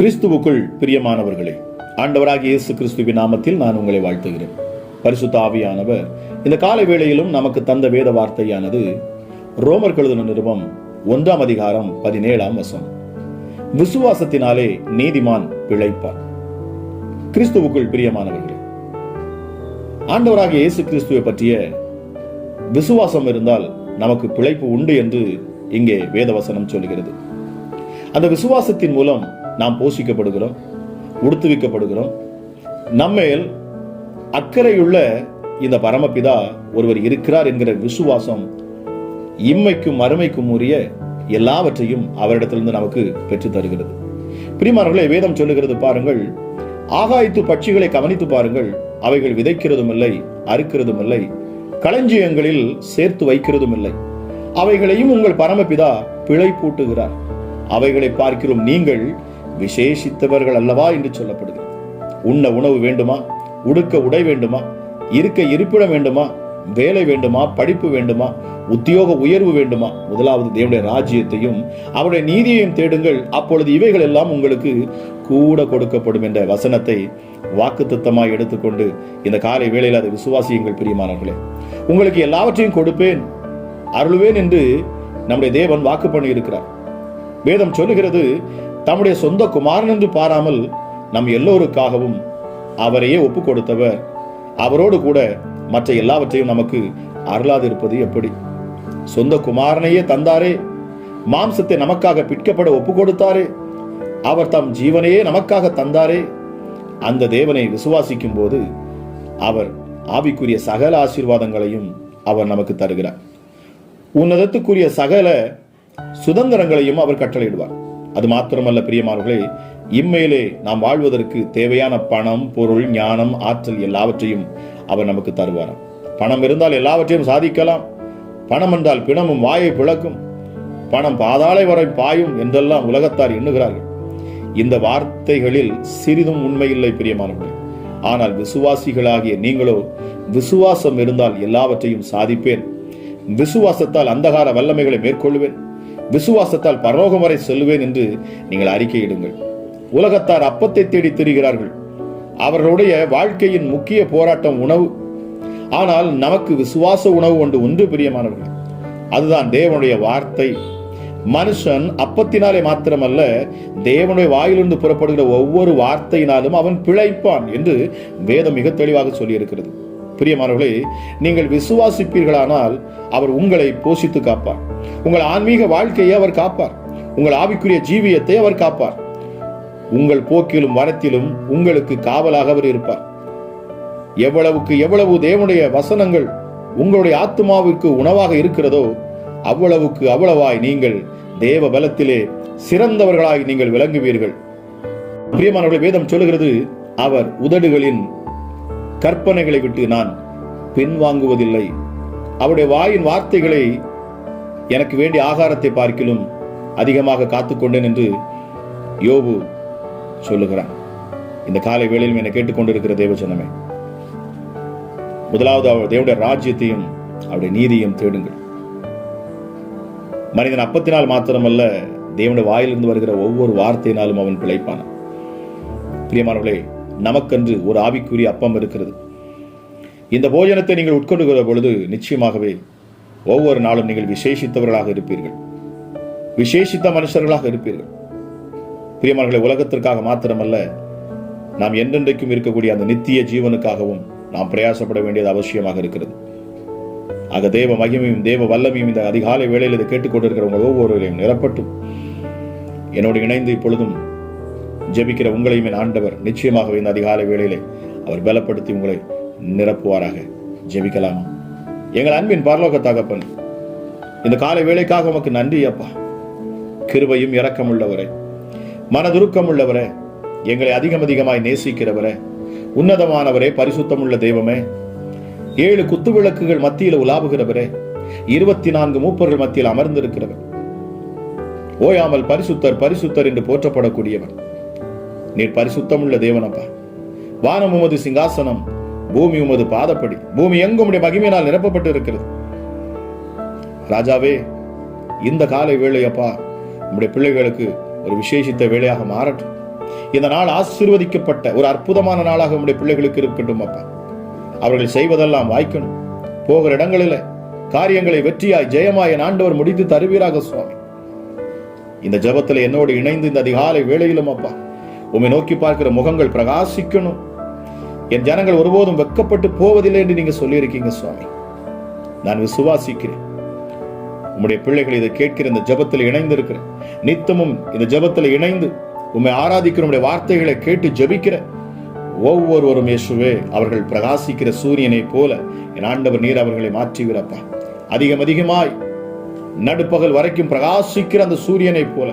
கிறிஸ்துவுக்குள் பிரியமானவர்களே ஆண்டவராக இயேசு கிறிஸ்துவின் நாமத்தில் நான் உங்களை வாழ்த்துகிறேன். பரிசுத்த ஆவியானவர் இந்த காலை வேளையிலும் நமக்கு தந்த வேத வார்த்தையானது ரோமர் கழுதன நிறுவம் ஒன்றாம் அதிகாரம் பதினேழாம் வசம் விசுவாசத்தினாலே நீதிமான் பிழைப்பார் கிறிஸ்துவுக்குள் பிரியமானவர்களே ஆண்டவராகிய இயேசு கிறிஸ்துவை பற்றிய விசுவாசம் இருந்தால் நமக்கு பிழைப்பு உண்டு என்று இங்கே வேதவசனம் சொல்லுகிறது அந்த விசுவாசத்தின் மூலம் நாம் போஷிக்கப்படுகிறோம் உடுத்துவிக்கப்படுகிறோம். நம்மேல் அக்கறையுள்ள இந்த பரமபிதா ஒருவர் இருக்கிறார் என்கிற விசுவாசம் இம்மைக்கும் அருமைக்கும் உரிய எல்லாவற்றையும் அவரிடத்திலிருந்து நமக்கு பெற்று தருகிறது. பிரிமார்களே வேதம் சொல்லுகிறது பாருங்கள் ஆகாயத்து பட்சிகளை கவனித்து பாருங்கள் அவைகள் விதைக்கிறதும் இல்லை அறுக்கிறதும் இல்லை களஞ்சியங்களில் சேர்த்து வைக்கிறதும் இல்லை அவைகளையும் உங்கள் பரமபிதா பிழை பூட்டுகிறார் அவைகளை பார்க்கிறோம் நீங்கள் விசேஷித்தவர்கள் அல்லவா என்று சொல்லப்படுகிறது. உண்ண உணவு வேண்டுமா? உடுக்க உடை வேண்டுமா? இருக்க இருப்பிடம் வேண்டுமா? வேலை வேண்டுமா? படிப்பு வேண்டுமா? உத்தியோக உயர்வு வேண்டுமா? முதலாவது தேவனுடைய ராஜ்யத்தையும் அவருடைய நீதியையும் தேடுங்கள். அப்பொழுது இவைகள் எல்லாம் உங்களுக்கு கூட கொடுக்கப்படும் என்ற வசனத்தை வாக்குத்தத்தமாய் எடுத்துக்கொண்டு இந்த காலை வேளையில் அதை விசுவாசியுங்கள் பிரியமானவர்களே. உங்களுக்கு எல்லாவற்றையும் கொடுப்பேன். அருள்வேன் என்று நம்முடைய தேவன் வாக்கு பண்ணி இருக்கிறார் வேதம் சொல்லுகிறது தம்முடைய சொந்த குமாரன் என்று பாராமல் நம் எல்லோருக்காகவும் அவரையே ஒப்பு கொடுத்தவர் அவரோடு கூட மற்ற எல்லாவற்றையும் நமக்கு அருளாதிருப்பது எப்படி? சொந்த குமாரனையே தந்தாரே. மாம்சத்தை நமக்காக பிற்கப்பட ஒப்பு கொடுத்தாரே அவர் தம் ஜீவனையே நமக்காக தந்தாரே. அந்த தேவனை விசுவாசிக்கும் போது அவர் ஆவிக்குரிய சகல ஆசீர்வாதங்களையும் அவர் நமக்கு தருகிறார். உன்னதத்துக்குரிய சகல சுதந்திரங்களையும் அவர் கட்டளையிடுவார். அது மாத்திரமல்ல பிரியமானவர்களே இம்மையிலே நாம் வாழ்வதற்கு தேவையான பணம் பொருள் ஞானம் ஆற்றல் எல்லாவற்றையும் அவர் நமக்கு தருவார் பணம் இருந்தால் எல்லாவற்றையும் சாதிக்கலாம். பணம் என்றால் பிணமும் வாயை பிளக்கும். பணம் பாதாளை வரை பாயும் என்றெல்லாம் உலகத்தார் எண்ணுகிறார்கள். இந்த வார்த்தைகளில் சிறிதும் உண்மையில்லை பிரியமானவர்களே. ஆனால் விசுவாசிகளாகிய நீங்களோ விசுவாசம் இருந்தால் எல்லாவற்றையும் சாதிப்பேன். விசுவாசத்தால் அந்தகார வல்லமைகளை மேற்கொள்வேன் விசுவாசத்தால் பரலோகம் வரை செல்வேன் என்று நீங்கள் அறிக்கையிடுங்கள் உலகத்தார் அப்பத்தை தேடி திரிகிறார்கள். அவர்களுடைய வாழ்க்கையின் முக்கிய போராட்டம் உணவு. ஆனால் நமக்கு விசுவாச உணவு ஒன்று ஒன்று பிரியமானவர்கள் அதுதான் தேவனுடைய வார்த்தை. மனுஷன் அப்பத்தினாலே மாத்திரமல்ல தேவனுடைய வாயிலிருந்து புறப்படுகிற ஒவ்வொரு வார்த்தையினாலும் அவன் பிழைப்பான் என்று வேதம் மிக தெளிவாக சொல்லியிருக்கிறது. பிரியமானவர்களே நீங்கள் விசுவாசிப்பீர்களானால் அவர் உங்களை போஷித்து காப்பார். உங்கள் ஆன்மீக வாழ்க்கையை அவர் காப்பார். உங்கள் ஆவிக்குரிய ஜீவியத்தை அவர் காப்பார். உங்கள் போக்கிலும் வரத்திலும் உங்களுக்கு காவலாக அவர் இருப்பார். எவ்வளவுக்கு எவ்வளவு தேவனுடைய வசனங்கள் உங்களுடைய ஆத்மாவிற்கு உணவாக இருக்கிறதோ அவ்வளவுக்கு அவ்வளவாய் நீங்கள் தேவ பலத்திலே சிறந்தவர்களாய் நீங்கள் விளங்குவீர்கள். பிரியமானவர்களை வேதம் சொல்லுகிறது அவர் உதடுகளின் கற்பனைகளை விட்டு நான் பின்வாங்குவதில்லை. அவருடைய வாயின் வார்த்தைகளை எனக்கு வேண்டிய ஆகாரத்தை பார்க்கிலும் அதிகமாக காத்துக்கொண்டேன் என்று யோபு சொல்லுகிறான். இந்த காலை வேளையில் என்னை கேட்டுக்கொண்டிருக்கிற தேவஜனமே முதலாவது அவர் தேவனுடைய ராஜ்யத்தையும் அவருடைய நீதியையும் தேடுங்கள். மனிதன் அப்பத்தினால் மாத்திரமல்ல தேவனுடைய வாயிலிருந்து வருகிற ஒவ்வொரு வார்த்தையினாலும் அவன் பிழைப்பான. பிரியமானவர்களே நமக்கென்று ஒரு ஆவிக்குரிய அப்பம் இருக்கிறது. இந்த போஜனத்தை நீங்கள் உட்கொண்டுகிற பொழுது நிச்சயமாகவே ஒவ்வொரு நாளும் நீங்கள் விசேஷித்தவர்களாக இருப்பீர்கள். விசேஷித்த மனுஷர்களாக இருப்பீர்கள். பிரியமானவர்களை உலகத்திற்காக மாத்திரமல்ல நாம் என்றென்றைக்கும் இருக்கக்கூடிய அந்த நித்திய ஜீவனுக்காகவும் நாம் பிரயாசப்பட வேண்டியது அவசியமாக இருக்கிறது. ஆக தேவ மகிமையும் தேவ வல்லமையும் இந்த அதிகாலை வேளையில் இதை கேட்டுக்கொண்டிருக்கிற உங்கள் ஒவ்வொருவரையும் நிரப்பட்டும். என்னோடு இணைந்து இப்பொழுதும் ஜெபிக்கிற உங்களையும் என் ஆண்டவர் நிச்சயமாகவே இந்த அதிகாலை வேளையிலே அவர் பலப்படுத்தி உங்களை நிரப்புவாராக. ஜெபிக்கலாமா. எங்கள் அன்பின் பரலோக தகப்பன் இந்த காலை வேலைக்காக உமக்கு நன்றி அப்பா. கிருபையும் இரக்கம் உள்ளவரே மனதுருக்கம் உள்ளவரே எங்களை அதிகம் அதிகமாய் நேசிக்கிறவரே உன்னதமானவரே பரிசுத்தமுள்ள தெய்வமே. ஏழு குத்து விளக்குகள் மத்தியில் உலாவுகிறவரே இருபத்தி நான்கு மூப்பர்கள் மத்தியில் அமர்ந்திருக்கிறவர். ஓயாமல் பரிசுத்தர் பரிசுத்தர் என்று போற்றப்படக்கூடியவர். நீர் பரிசுத்தமுள்ள தேவனப்பா. வானம் உமது சிங்காசனம் பூமி உமது பாதப்படி. பூமி எங்கும் உடைய மகிமையினால் நிரப்பப்பட்டு இருக்கிறது ராஜாவே இந்த காலை வேலையப்பா நம்முடைய பிள்ளைகளுக்கு ஒரு விசேஷித்த வேலையாக மாறட்டும். இந்த நாள் ஆசீர்வதிக்கப்பட்ட ஒரு அற்புதமான நாளாக நம்முடைய பிள்ளைகளுக்கு இருக்கட்டும் அப்பா அவர்கள் செய்வதெல்லாம் வாய்க்கணும். போகிற இடங்களில் காரியங்களை வெற்றியாய் ஜெயமாய் என் ஆண்டவர் முடித்து தருவீராக சுவாமி. இந்த ஜபத்தில் என்னோடு இணைந்து இந்த அதிகாலை வேளையிலும் அப்பா உம்மை நோக்கி பார்க்கிற முகங்கள் பிரகாசிக்கணும். என் ஜனங்கள் ஒருபோதும் வெக்கப்பட்டு போவதில்லை என்று நீங்க சொல்லியிருக்கீங்க சுவாமி. நான் விசுவாசிக்கிறேன். உம்முடைய பிள்ளைகள் இதை கேட்கிற இந்த ஜெபத்தில் இணைந்திருக்கிறேன். நித்தமும் இந்த ஜெபத்தில் இணைந்து உண்மை ஆராதிக்கிற உடைய வார்த்தைகளை கேட்டு ஜெபிக்கிற ஒவ்வொருவரும் இயேசுவே அவர்கள் பிரகாசிக்கிற சூரியனைப் போல என் ஆண்டவர் நீர் அவர்களை மாற்றிவிடப்பா அதிகம் அதிகமாய் நடுப்பகல் வரைக்கும் பிரகாசிக்கிற அந்த சூரியனைப் போல.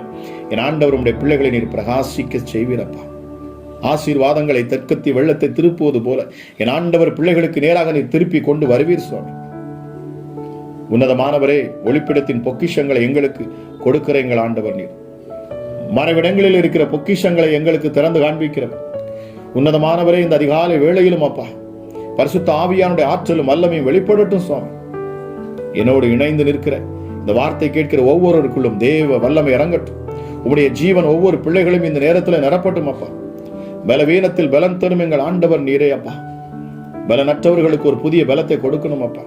என் ஆண்டவர் உடைய பிள்ளைகளை நீர் பிரகாசிக்க செய்வீரப்பா. ஆசீர்வாதங்களை தெற்கத்தி வெள்ளத்தை திருப்புவது போல என் ஆண்டவர் பிள்ளைகளுக்கு நேராக நீர் திருப்பி கொண்டு வருவீர் சுவாமி. உன்னதமானவரே ஒளிப்பிடத்தின் பொக்கிஷங்களை எங்களுக்கு கொடுக்கிற எங்கள் ஆண்டவர் நீர். மறைவிடங்களில் இருக்கிற பொக்கிஷங்களை எங்களுக்கு திறந்து காண்பிக்கிறவர். உன்னதமானவரே இந்த அதிகாலை வேளையிலும் அப்பா. பரிசுத்த ஆவியானுடைய ஆற்றலும் வல்லமையும் வெளிப்படட்டும் சுவாமி. என்னோடு இணைந்து நிற்கிற இந்த வார்த்தை கேட்கிற ஒவ்வொருவருக்குள்ளும் தேவ வல்லமை இறங்கட்டும். உம்முடைய ஜீவன் ஒவ்வொரு பிள்ளைகளும் இந்த நேரத்தில் நிரப்பட்டும் அப்பா. பலவீனத்தில் பலம் தரும் எங்கள் ஆண்டவர் நீரே அப்பா. பலனற்றவர்களுக்கு ஒரு புதிய பலத்தை கொடுக்கணும் அப்பா.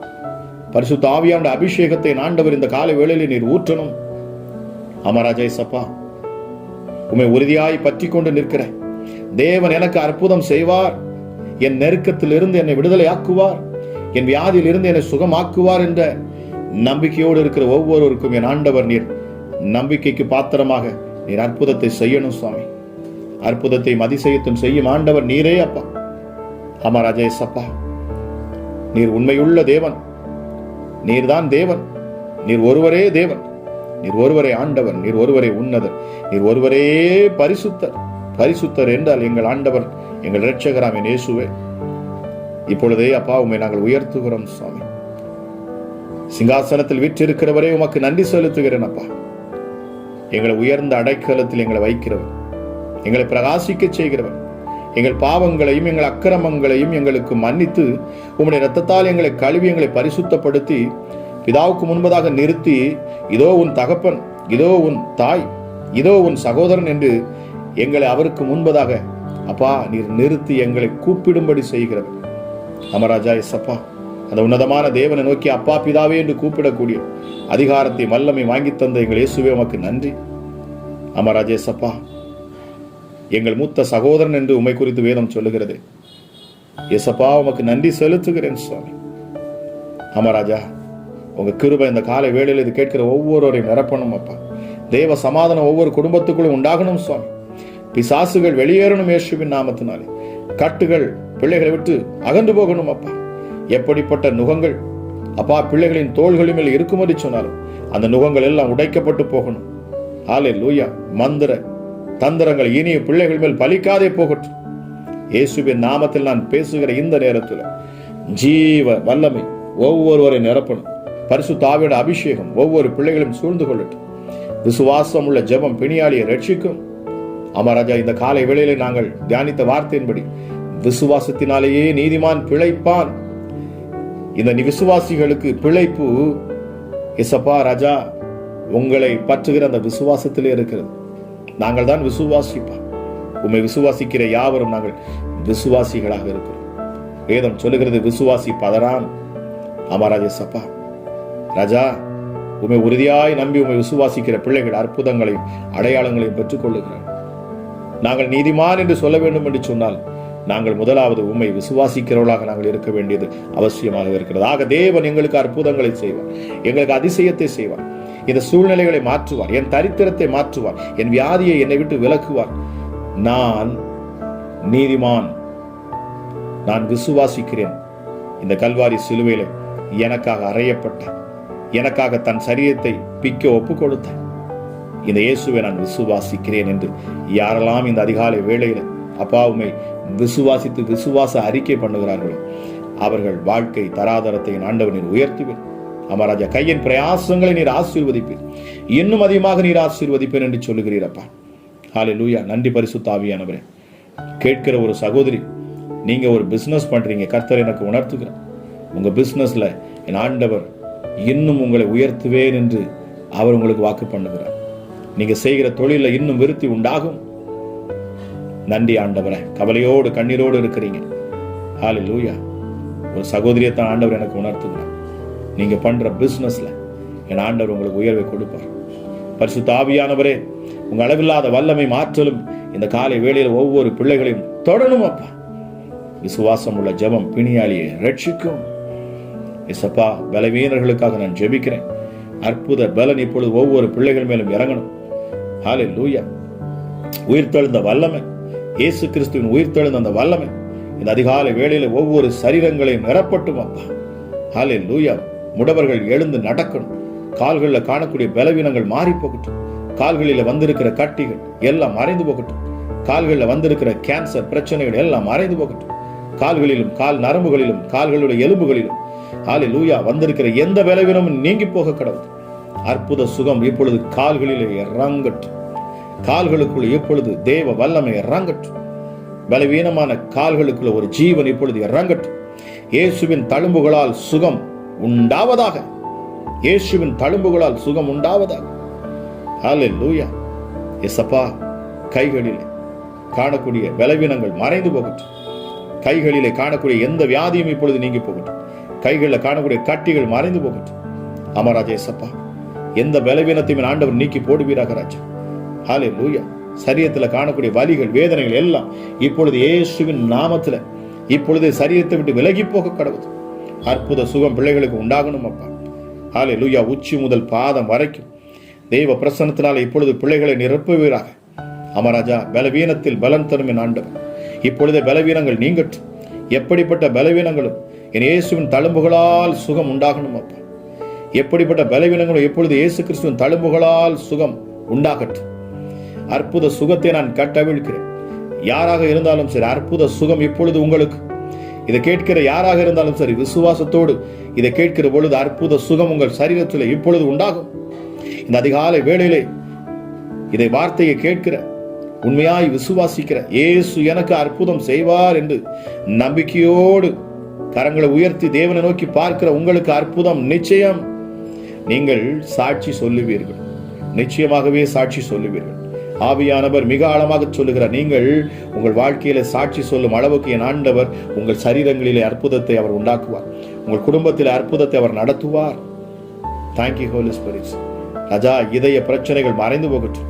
பரிசு தாவியாண்ட அபிஷேகத்தை ஆண்டவர் இந்த காலை வேளையில் நீர் ஊற்றணும். அமராஜேசப்பா உமை உறுதியாய் பற்றி கொண்டு நிற்கிற தேவன் எனக்கு அற்புதம் செய்வார். என் நெருக்கத்தில் இருந்து என்னை விடுதலையாக்குவார். என் வியாதியில் இருந்து என்னை சுகமாக்குவார் என்ற நம்பிக்கையோடு இருக்கிற ஒவ்வொருவருக்கும் என் ஆண்டவர் நீர் நம்பிக்கைக்கு பாத்திரமாக நீர் அற்புதத்தை செய்யணும் சுவாமி. அற்புதத்தையும் அதிசயத்தும் செய்யும் ஆண்டவர் நீரே அப்பா. அம்மா ராஜேஷ் அப்பா நீர் உண்மையுள்ள தேவன். நீர்தான் தேவன். நீர் ஒருவரே தேவன். நீர் ஒருவரே ஆண்டவர். நீர் ஒருவரே உன்னதர். நீர் ஒருவரே பரிசுத்தர். பரிசுத்தர் என்றால் எங்கள் ஆண்டவர் எங்கள் இரட்சகராமே இயேசுவே. இப்பொழுதே அப்பா உம்மை நாங்கள் உயர்த்துகிறோம் சுவாமி. சிங்காசனத்தில் வீற்றிருக்கிறவரே உமக்கு நன்றி செலுத்துகிறேன் அப்பா. எங்களை உயர்ந்த அடைக்கலத்தில் எங்களை வைக்கிறவர். எங்களை பிரகாசிக்க செய்கிறவர். எங்கள் பாவங்களையும் எங்கள் அக்கிரமங்களையும் எங்களுக்கு மன்னித்து உம்முடைய ரத்தத்தால் எங்களை கழுவி எங்களை பரிசுத்தப்படுத்தி பிதாவுக்கு முன்பதாக நிறுத்தி இதோ உன் தகப்பன் இதோ உன் தாய் இதோ உன் சகோதரன் என்று எங்களை அவருக்கு முன்பதாக அப்பா நீர் நிறுத்தி எங்களை கூப்பிடும்படி செய்கிறவர். அமராஜா எஸ் அப்பா. அந்த உன்னதமான தேவனை நோக்கி அப்பா பிதாவே என்று கூப்பிடக்கூடிய அதிகாரத்தை வல்லமை வாங்கி தந்த எங்கள் இயேசுவே உமக்கு நன்றி. அமராஜேஸ் அப்பா எங்கள் மூத்த சகோதரன் என்று உமை குறித்து வேதம் சொல்லுகிறது. எசப்பா உமக்கு நன்றி செலுத்துகிறேன் சுவாமி. அமராஜா உங்க கிருபை இந்த காலை வேளையில் இது கேட்கிற ஒவ்வொருவரையும் நிரப்பணும் அப்பா. தேவ சமாதானம் ஒவ்வொரு குடும்பத்துக்குள்ளும் உண்டாகணும் சுவாமி. பிசாசுகள் வெளியேறணும் இயேசுவின் நாமத்தினாலே. கட்டுகள் பிள்ளைகளை விட்டு அகன்று போகணும் அப்பா. எப்படிப்பட்ட நுகங்கள்? அப்பா பிள்ளைகளின் தோள்களின் மேல் இருக்குமதி சொன்னாலும் அந்த நுகங்கள் எல்லாம் உடைக்கப்பட்டு போகணும். ஆலே லூயா மந்திர தந்திரங்கள் இனிய பிள்ளைகள் மேல் பலிக்காதே போகட்டும். இயேசுவின் நாமத்தில் நான் பேசுகிற இந்த நேரத்தில் ஜீவ வல்லமை ஒவ்வொருவரை நிரப்பணும். பரிசு தாவியோட அபிஷேகம் ஒவ்வொரு பிள்ளைகளும் சூழ்ந்து கொள்ளட்டும். விசுவாசம் உள்ள ஜெபம் பிணியாளியை ரட்சிக்கும். அமராஜா இந்த காலை வேளையிலே நாங்கள் தியானித்த வார்த்தையின்படி விசுவாசத்தினாலேயே நீதிமான் பிழைப்பான். இந்த விசுவாசிகளுக்கு பிழைப்பு இசப்பா ராஜா உங்களை பற்றுகிற அந்த விசுவாசத்திலே இருக்கிறது. நாங்கள் தான் விசுவாசிப்பா உம்மை விசுவாசிக்கிற யாவரும் நாங்கள் விசுவாசிகளாக இருக்கிறோம். வேதம் சொல்லுகிறது விசுவாசி பதறான் அமராஜ சப்பா ராஜா உம்மை உறுதியாய் நம்பி உம்மை விசுவாசிக்கிற பிள்ளைகள் அற்புதங்களையும் அடையாளங்களையும் பெற்றுக் கொள்ளுகிறார் நாங்கள் நீதிமான் என்று சொல்ல வேண்டும் என்று சொன்னால் நாங்கள் முதலாவது உம்மை விசுவாசிக்கிறவர்களாக நாங்கள் இருக்க வேண்டியது அவசியமாக இருக்கிறது. ஆக தேவன் எங்களுக்கு அற்புதங்களை செய்வார். எங்களுக்கு அதிசயத்தை செய்வார். இந்த சூழ்நிலைகளை மாற்றுவார். என் தரித்திரத்தை மாற்றுவார். என் வியாதியை என்னை விட்டு விலக்குவார். நான் நீதிமான். நான் விசுவாசிக்கிறேன். இந்த கல்வாரி சிலுவையில எனக்காக அறையப்பட்ட எனக்காக தன் சரீரத்தை பிக்க ஒப்பு கொடுத்த இந்த இயேசுவை நான் விசுவாசிக்கிறேன் என்று யாரெல்லாம் இந்த அதிகாலை வேளையில அப்பாவுமை விசுவாசித்து விசுவாச அறிக்கை பண்ணுகிறார்களோ. அவர்கள் வாழ்க்கை தராதரத்தை ஆண்டவர் நீர் உயர்த்துவேன். அமராஜா கையின் பிரயாசங்களை நீர் ஆசீர்வதிப்பேன் இன்னும் அதிகமாக நீர் ஆசீர்வதிப்பேன் என்று சொல்லுகிறீரப்பா ஹாலே லூயா நன்றி பரிசுத்தாவியானவரே கேட்கிற ஒரு சகோதரி நீங்க ஒரு பிசினஸ் பண்றீங்க. கர்த்தர் எனக்கு உணர்த்துகிறார். உங்க பிசினஸ்ல என் ஆண்டவர் இன்னும் உங்களை உயர்த்துவேன் என்று அவர் உங்களுக்கு வாக்கு பண்ணுகிறார். நீங்க செய்கிற தொழிலில் இன்னும் விருத்தி உண்டாகும். நன்றி ஆண்டவரை. கவலையோடு கண்ணீரோடு இருக்கிறீங்க. ஹாலி லூயா ஒரு சகோதரியை தான் ஆண்டவர் எனக்கு உணர்த்துகிறார். நீங்கள் பண்ணுற பிஸ்னஸில் என் ஆண்டவர் உங்களுக்கு உயர்வை கொடுப்பார். பரிசு தாவியானவரே உங்கள் அளவில்லாத வல்லமை மாற்றலும் இந்த காலை வேளையில் ஒவ்வொரு பிள்ளைகளையும் தொடரும் அப்பா. விசுவாசம் உள்ள ஜபம் பிணியாளியை ரட்சிக்கும். இசப்பா பலவீனர்களுக்காக நான் ஜெபிக்கிறேன். அற்புத பலன் இப்பொழுது ஒவ்வொரு பிள்ளைகள் மேலும் இறங்கணும். ஹாலே லூயா உயிர்த்தெழுந்த வல்லமை. இயேசு கிறிஸ்துவின் உயிர்த்தெழுந்த அந்த வல்லமை இந்த அதிகாலை வேளையில் ஒவ்வொரு சரீரங்களையும் நிரப்பட்டும் அப்பா. ஹாலே லூயா முடவர்கள் எழுந்து நடக்கணும். கால்களில் காணக்கூடிய பலவீனங்கள் மாறி போகட்டும் கால்களில் வந்திருக்கிற கட்டிகள் எல்லாம் மறைந்து போகட்டும். கால்களில் வந்திருக்கிற கேன்சர் பிரச்சனைகள் எல்லாம் மறைந்து போகட்டும். கால்களிலும் கால் நரம்புகளிலும் கால்களுடைய எலும்புகளிலும். ஹாலே லூயா வந்திருக்கிற எந்த பலவீனமும் நீங்கி போக கடவுள். அற்புத சுகம் இப்பொழுது கால்களிலே இறங்கட்டும். கால்களுக்குள் இப்பொழுது தேவ வல்லமை இறங்கட்டும். பலவீனமான கால்களுக்குள்ள ஒரு ஜீவன் இப்பொழுது இறங்கட்டும். இயேசுவின் தழும்புகளால் சுகம் உண்டாவதாக. இயேசுவின் தழும்புகளால் சுகம் உண்டாவதாக. ஹalleluya எசப்பா கைகளிலே காணக்கூடிய பலவீனங்கள் மறைந்து போகட்டும். கைகளிலே காணக்கூடிய எந்த வியாதியும் இப்பொழுது நீங்கி போகட்டும். கைகளில் காணக்கூடிய கட்டிகள் மறைந்து போகட்டும். அமராஜா எசப்பா எந்த பலவீனத்தையும் ஆண்டவர் நீக்கி போடுவீராக ராஜா. ஹாலே லூயா சரீரத்தில் காணக்கூடிய வலிகள் வேதனைகள் எல்லாம் இப்பொழுது இயேசுவின் நாமத்தில் இப்பொழுது சரீரத்தை விட்டு விலகி போக கடவுது. அற்புத சுகம் பிள்ளைகளுக்கு உண்டாகணும் அப்பா. ஹாலே லூயா உச்சி முதல் பாதம் வரைக்கும் தெய்வ பிரசன்னத்தினால் இப்பொழுது பிள்ளைகளை நிரப்புவீராக. அமராஜா பலவீனத்தில் பலன் தரும் என் ஆண்டவர். இப்பொழுதே பலவீனங்கள் நீங்கட்டும். எப்படிப்பட்ட பலவீனங்களும் என் இயேசுவின் தழும்புகளால் சுகம் உண்டாகணும் அப்பா. எப்படிப்பட்ட பலவீனங்களும் எப்பொழுது இயேசு கிறிஸ்துவின் தழும்புகளால் சுகம் உண்டாகட்டும். அற்புத சுகத்தை நான் கட்டவிழ்க்கிறேன். யாராக இருந்தாலும் சரி அற்புத சுகம் இப்பொழுது உங்களுக்கு. இதை கேட்கிற யாராக இருந்தாலும் சரி விசுவாசத்தோடு இதை கேட்கிற பொழுது அற்புத சுகம் உங்கள் சரீரத்தில் இப்பொழுது உண்டாகும். இந்த அதிகாலை வேளையிலே இதை வார்த்தையை கேட்கிற உண்மையாய் விசுவாசிக்கிற இயேசு எனக்கு அற்புதம் செய்வார் என்று நம்பிக்கையோடு கரங்களை உயர்த்தி தேவனை நோக்கி பார்க்கிற உங்களுக்கு அற்புதம் நிச்சயம். நீங்கள் சாட்சி சொல்லுவீர்கள். நிச்சயமாகவே சாட்சி சொல்லுவீர்கள். ஆவியானவர். மிக ஆழமாக சொல்லுகிறார். நீங்கள் உங்கள் வாழ்க்கையில சாட்சி சொல்லும் அளவுக்கு என் ஆண்டவர் உங்கள் சரீரங்களிலே அற்புதத்தை அவர் உண்டாக்குவார். உங்கள் குடும்பத்தில் அற்புதத்தை அவர் நடத்துவார். தேங்க்யூ ஹோலி ஸ்பிரிட்ஸ் ராஜா இதய பிரச்சனைகள் மறைந்து போகட்டும்.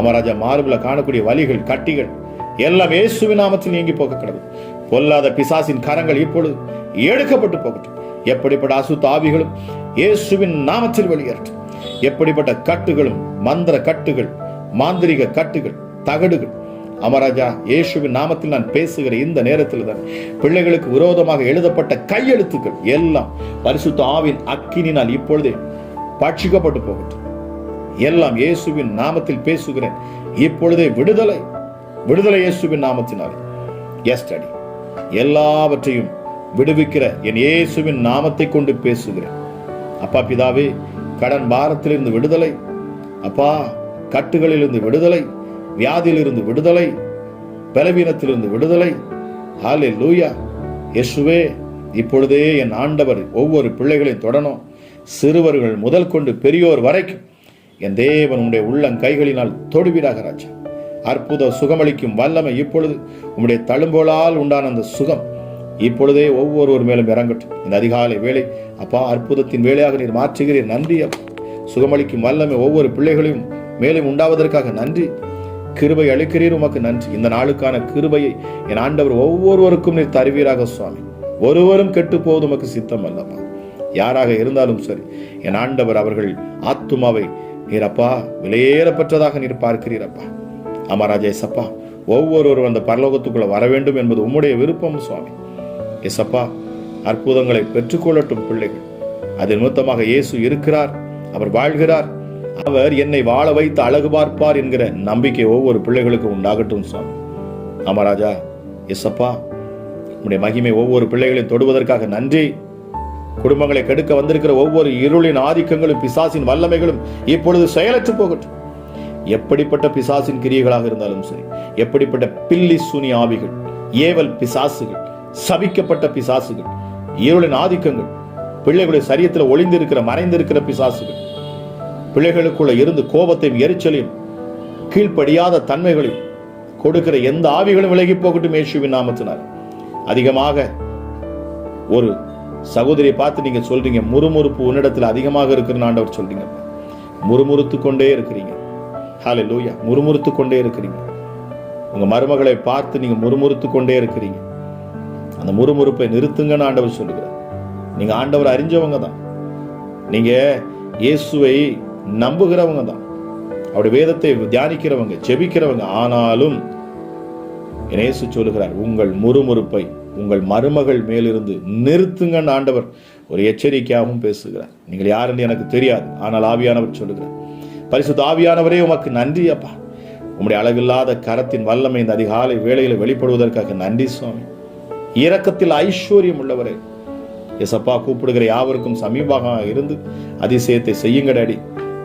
அமராஜா மார்புல காணக்கூடிய வலிகள் கட்டிகள் எல்லாம் இயேசுவின் நாமத்தில் நீங்கி போக கிடவு பொல்லாத பிசாசின் கரங்கள் இப்பொழுது எடுக்கப்பட்டு போகட்டும். எப்படிப்பட்ட அசுத்த ஆவிகளும் இயேசுவின் நாமத்தில் வெளியேறட்டும். எப்படிப்பட்ட கட்டுகளும் மந்திர கட்டுகள் மாந்திரிக கட்டுகள் தகடுகள். அமராஜா இயேசுவின் நாமத்தில் நான் பேசுகிற இந்த நேரத்தில் தான் பிள்ளைகளுக்கு விரோதமாக எழுதப்பட்ட கையெழுத்துக்கள் எல்லாம் பரிசுத்த ஆவின் அக்கினினால் இப்பொழுதே பட்சிக்கப்பட்டு போகட்டும். எல்லாம் இயேசுவின் நாமத்தில் பேசுகிறேன். இப்பொழுதே விடுதலை விடுதலை இயேசுவின் நாமத்தினால். எஸ்டடி எல்லாவற்றையும் விடுவிக்கிற என் இயேசுவின் நாமத்தை கொண்டு பேசுகிறேன். அப்பா பிதாவே கடன் பாரத்திலிருந்து விடுதலை. அப்பா கட்டுகளிலிருந்து விடுதலை வியாதியிலிருந்து விடுதலை பலவீனத்திலிருந்து விடுதலை. ஹாலே லூயா இயேசுவே இப்பொழுதே என் ஆண்டவர் ஒவ்வொரு பிள்ளைகளையும் தொடணும். சிறுவர்கள் முதல் கொண்டு பெரியோர் வரைக்கும். என் தேவன் உடைய உள்ளம் கைகளினால் தொடுவீராக ராஜா. அற்புத சுகமளிக்கும் வல்லமை இப்பொழுது உம்முடைய தழும்போலால் உண்டான அந்த சுகம் இப்பொழுதே ஒவ்வொருவர் மேலும் இறங்கட்டும். இந்த அதிகாலை வேலை அப்பா அற்புதத்தின் வேலையாக நீர் மாற்றுகிறீர். நன்றி சுகமளிக்கும் வல்லமை ஒவ்வொரு பிள்ளைகளையும் மேலும் உண்டாவதற்காக நன்றி. கிருபை அளிக்கிறீர் உமக்கு நன்றி. இந்த நாளுக்கான கிருபையை என் ஆண்டவர் ஒவ்வொருவருக்கும் நீர் தருவீராக சுவாமி. ஒருவரும் கெட்டு போவது உமக்கு சித்தம் அல்லப்பா யாராக இருந்தாலும் சரி என் ஆண்டவர் அவர்கள் ஆத்துமாவை நீர் அப்பா விலையேறப்பட்டதாக நீர் பார்க்கிறீரப்பா அமராஜா எசப்பா ஒவ்வொருவரும் அந்த பரலோகத்துக்குள்ள வர வேண்டும் என்பது உம்முடைய விருப்பம் சுவாமி. எசப்பா அற்புதங்களை பெற்றுக்கொள்ளட்டும் பிள்ளைகள். அது நிமித்தமாக இயேசு இருக்கிறார் அவர் வாழ்கிறார். அவர் என்னை வாழ வைத்து அழகு பார்ப்பார் என்கிற நம்பிக்கை ஒவ்வொரு பிள்ளைகளுக்கு உண்டாகட்டும் சுவாமி அமராஜா எசப்பா உடைய மகிமை ஒவ்வொரு பிள்ளைகளையும் தொடுவதற்காக நன்றி. குடும்பங்களை கெடுக்க வந்திருக்கிற ஒவ்வொரு இருளின் ஆதிக்கங்களும் பிசாசின் வல்லமைகளும் இப்பொழுது செயலற்று போகட்டும். எப்படிப்பட்ட பிசாசின் கிரியைகளாக இருந்தாலும் சரி எப்படிப்பட்ட பில்லி சுனி ஆவிகள் ஏவல் பிசாசுகள் சபிக்கப்பட்ட பிசாசுகள் இருளின் ஆதிக்கங்கள் பிள்ளைகளுடைய சரியத்தில் ஒளிந்திருக்கிற மறைந்திருக்கிற பிசாசுகள் பிள்ளைகளுக்குள்ள இருந்து கோபத்தையும் எரிச்சலையும் கீழ்ப்படியாத தன்மைகளையும் கொடுக்கிற எந்த ஆவிகளும் விலகி போகட்டும் இயேசுவின் நாமத்தினார் அதிகமாக ஒரு சகோதரியை பார்த்து நீங்க சொல்றீங்க முறுமுறுப்பு உன்னிடத்தில் அதிகமாக இருக்கிற ஆண்டவர் சொல்றீங்க. முறுமுறுத்து கொண்டே இருக்கிறீங்க. ஹாலே லூயா முறுமுறுத்து கொண்டே இருக்கிறீங்க. உங்க மருமகளை பார்த்து நீங்க முறுமுறுத்து கொண்டே இருக்கிறீங்க. அந்த முறுமுறுப்பை நிறுத்துங்கன்னு ஆண்டவர் சொல்லுகிறார். நீங்க ஆண்டவர் அறிஞ்சவங்க தான். நீங்க இயேசுவை நம்புகிறவங்க தான். அவருடைய வேதத்தை தியானிக்கிறவங்க செபிக்கிறவங்க ஆனாலும் இயேசு சொல்லுகிறார் உங்கள் முறுமுறுப்பை உங்கள் மருமகள் மேலிருந்து நிறுத்துங்கன்னு ஆண்டவர் ஒரு எச்சரிக்கையாகவும் பேசுகிறார். நீங்கள் யாருன்னு எனக்கு தெரியாது ஆனால் ஆவியானவர் சொல்லுகிறார் பரிசுத்த ஆவியானவரே உமக்கு நன்றி அப்பா. உம்முடைய அளவில்லாத கரத்தின் வல்லமை இந்த அதிகாலை வேலையில் வெளிப்படுவதற்காக நன்றி சுவாமி. இரக்கத்தில் ஐஸ்வர்யம் உள்ளவரே. எசப்பா கூப்பிடுகிற யாவருக்கும் சமீபமாக இருந்து அதிசயத்தை செய்யுங்கடாடி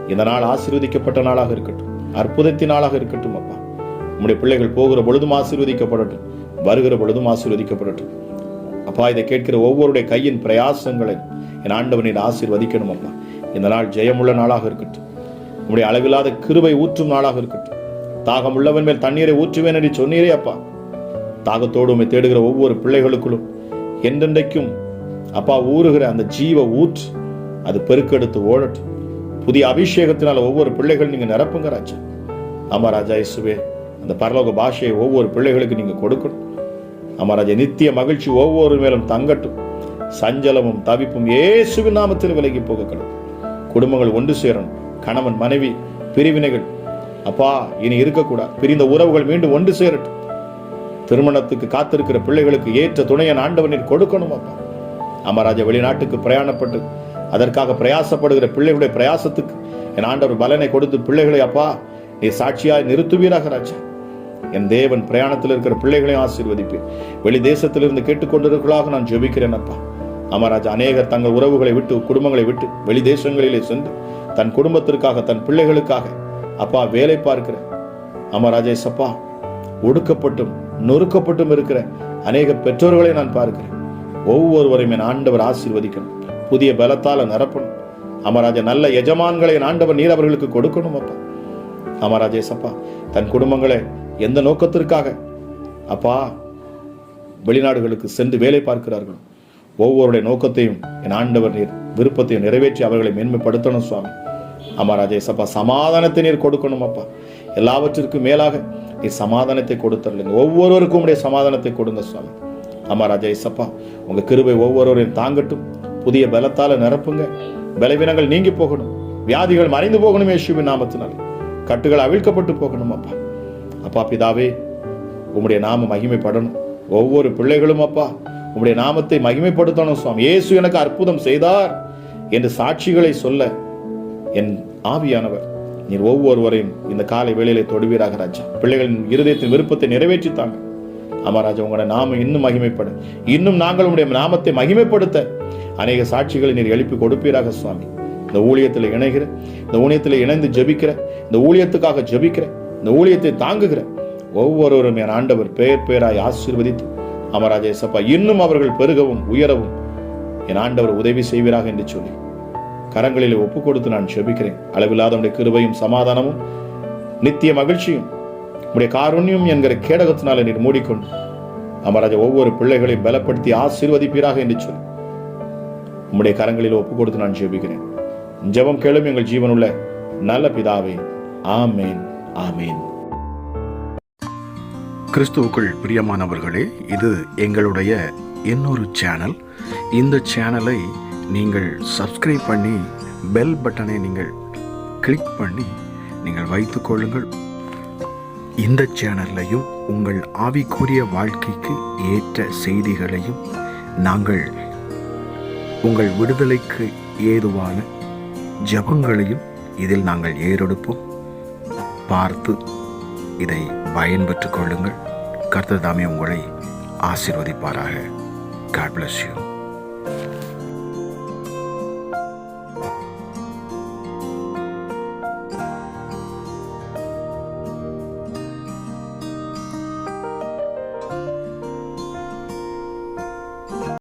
இந்த நாள் ஆசீர்வதிக்கப்பட்ட நாளாக இருக்கட்டும். அற்புதத்தின் நாளாக இருக்கட்டும் அப்பா. உம்முடைய பிள்ளைகள் போகிற பொழுதும் ஆசீர்வதிக்கப்படட்டும். வருகிற பொழுதும் ஆசீர்வதிக்கப்படட்டும். அப்பா இதை கேட்கிற ஒவ்வொருடைய கையின் பிரயாசங்களை என் ஆண்டவனின் ஆசீர்வதிக்கணும் அப்பா. இந்த நாள் ஜெயமுள்ள நாளாக இருக்கட்டும். உம்முடைய அளவில்லாத கிருபை ஊற்றும் நாளாக இருக்கட்டும். தாகம் உள்ளவன் மேல் தண்ணீரை ஊற்றுவேன் என்று சொன்னீரே அப்பா. தாகத்தோடு உண்மை தேடுகிற ஒவ்வொரு பிள்ளைகளுக்குள்ளும் என்றென்றைக்கும் அப்பா ஊறுகிற அந்த ஜீவ ஊற்று அது பெருக்கெடுத்து ஓடட்டும். புதிய அபிஷேகத்தினால் ஒவ்வொரு பிள்ளைகள் நீங்க நிரப்புங்க ராஜா ஆமா ராஜா இயேசுவே அந்த பரலோக பாஷையை ஒவ்வொரு பிள்ளைகளுக்கு நீங்க கொடுக்கணும். ஆமா ராஜா நித்திய மகிழ்ச்சி ஒவ்வொரு மேலும் தங்கட்டும். சஞ்சலமும் தவிப்பும் இயேசுவின் நாமத்தில் விலகி போகக்கணும் குடும்பங்கள் ஒன்று சேரணும். கணவன் மனைவி பிரிவினைகள். அப்பா இனி இருக்கக்கூடாது. பிரிந்த உறவுகள் மீண்டும் ஒன்று சேரட்டும். திருமணத்துக்கு காத்திருக்கிற பிள்ளைகளுக்கு ஏற்ற துணையன் ஆண்டவனில் கொடுக்கணும் அப்பா. அமராஜா வெளிநாட்டுக்கு பிரயாணப்பட்டு அதற்காக பிரயாசப்படுகிற பிள்ளைகளுடைய பிரயாசத்துக்கு என் ஆண்டவர் பலனை கொடுத்து பிள்ளைகளை அப்பா நீ சாட்சியாய் நிறுத்துவீராக ராஜா. என் தேவன் பிரயாணத்தில் இருக்கிற பிள்ளைகளையும் ஆசீர்வதிப்பேன் வெளி தேசத்திலிருந்து கேட்டுக்கொண்டிருக்களாக நான் ஜெபிக்கிறேன் அப்பா. அமராஜா அநேகர் தங்கள் உறவுகளை விட்டு குடும்பங்களை விட்டு வெளி தேசங்களிலே சென்று தன் குடும்பத்திற்காக தன் பிள்ளைகளுக்காக அப்பா வேலை பார்க்கிற அமராஜே அப்பா ஒடுக்கப்பட்டும் நொறுக்கப்பட்டும் இருக்கிற அநேக பெற்றோர்களை நான் பார்க்கிறேன். ஒவ்வொருவரையும் என் ஆண்டவர் ஆசீர்வதிக்கணும். புதிய பலத்தால நிரப்பணும். அமராஜா நல்ல எஜமான்களை ஆண்டவன் ஆண்டவர் நீர் அவர்களுக்கு கொடுக்கணும் அப்பா. அமராஜேசப்பா அப்பா தன் குடும்பங்களை எந்த நோக்கத்திற்காக? அப்பா வெளிநாடுகளுக்கு சென்று வேலை பார்க்கிறார்கள். ஒவ்வொருடைய நோக்கத்தையும் என் ஆண்டவர் நீர் விருப்பத்தையும் நிறைவேற்றி அவர்களை மேன்மைப்படுத்தணும் சுவாமி. அமராஜேசப்பா சமாதானத்தை நீர் கொடுக்கணும் அப்பா. எல்லாவற்றிற்கும் மேலாக நீ சமாதானத்தை கொடுத்துருங்க ஒவ்வொருவருக்கும் உடைய சமாதானத்தை கொடுங்க சுவாமி. அமராஜேசப்பா உங்கள் அப்பா கிருபை ஒவ்வொருவரையும் தாங்கட்டும். புதிய பலத்தால நிரப்புங்க. பலவீனங்கள் நீங்கி போகணும். வியாதிகள் மறைந்து போகணும் இயேசுவின் நாமத்தினாலே. கட்டுகள் அவிழ்க்கப்பட்டு போகணும் அப்பா. அப்பா பிதாவே உம்முடைய நாம மகிமைப்படணும். ஒவ்வொரு பிள்ளைகளும் அப்பா உம்முடைய நாமத்தை மகிமைப்படுத்தணும் சுவாமி. இயேசு எனக்கு அற்புதம் செய்தார் என்று சாட்சிகளை சொல்ல என் ஆவியானவர் நீர் ஒவ்வொருவரையும் இந்த காலை வேளையிலே தொடுவீராக ராஜா. பிள்ளைகளின் இருதயத்தின் விருப்பத்தை நிறைவேற்றித்தாங்க. ஆமா ராஜா உங்களோட நாம இன்னும் மகிமைப்பட. இன்னும் நாங்கள் உங்களுடைய நாமத்தை மகிமைப்படுத்த அநேக சாட்சிகளை நீர் எழுப்பி கொடுப்பீராக சுவாமி. இந்த ஊழியத்தில் இணைகிற இந்த ஊழியத்தில் இணைந்து ஜபிக்கிற இந்த ஊழியத்துக்காக ஜபிக்கிற இந்த ஊழியத்தை தாங்குகிற ஒவ்வொருவரும் என் ஆண்டவர் பெயர் பெயராய் ஆசீர்வதித்து அமராஜேசப்பா இன்னும் அவர்கள் பெருகவும் உயரவும் என் ஆண்டவர் உதவி செய்வீராக என்று சொல்லி கரங்களில் ஒப்பு கொடுத்து நான் ஜெபிக்கிறேன். அளவில்லாதவனுடைய கிருபையும் சமாதானமும் நித்திய மகிழ்ச்சியும் உடைய காருண்யம் என்கிற கேடகத்தினால நீர் மூடிக்கொண்டு அமராஜா ஒவ்வொரு பிள்ளைகளையும் பலப்படுத்தி ஆசீர்வதிப்பீராக என்று சொல்லி உம்முடைய கரங்களில் ஒப்பு கொடுத்து நான் ஜெபிக்கிறேன். ஜெபம் கேளும் எங்கள் ஜீவனுள்ள நல்ல பிதாவே ஆமேன் ஆமேன். கிறிஸ்துவுக்குள் பிரியமானவர்களே இது எங்களுடைய இன்னொரு சேனல் இந்த சேனலை நீங்கள் சப்ஸ்கிரைப் பண்ணி பெல் பட்டனை நீங்கள் கிளிக் பண்ணி நீங்கள் வைத்து கொள்ளுங்கள். இந்த சேனல்லையும் உங்கள் ஆவிக்குரிய வாழ்க்கைக்கு ஏற்ற செய்திகளையும் நாங்கள் உங்கள் விடுதலைக்கு ஏதுவான ஜெபங்களையும் இதில் நாங்கள் ஏறெடுப்போம். பார்த்து இதை பயன்பெற்றுக் கொள்ளுங்கள். கர்த்ததாமே உங்களை ஆசிர்வதிப்பாராக. God bless you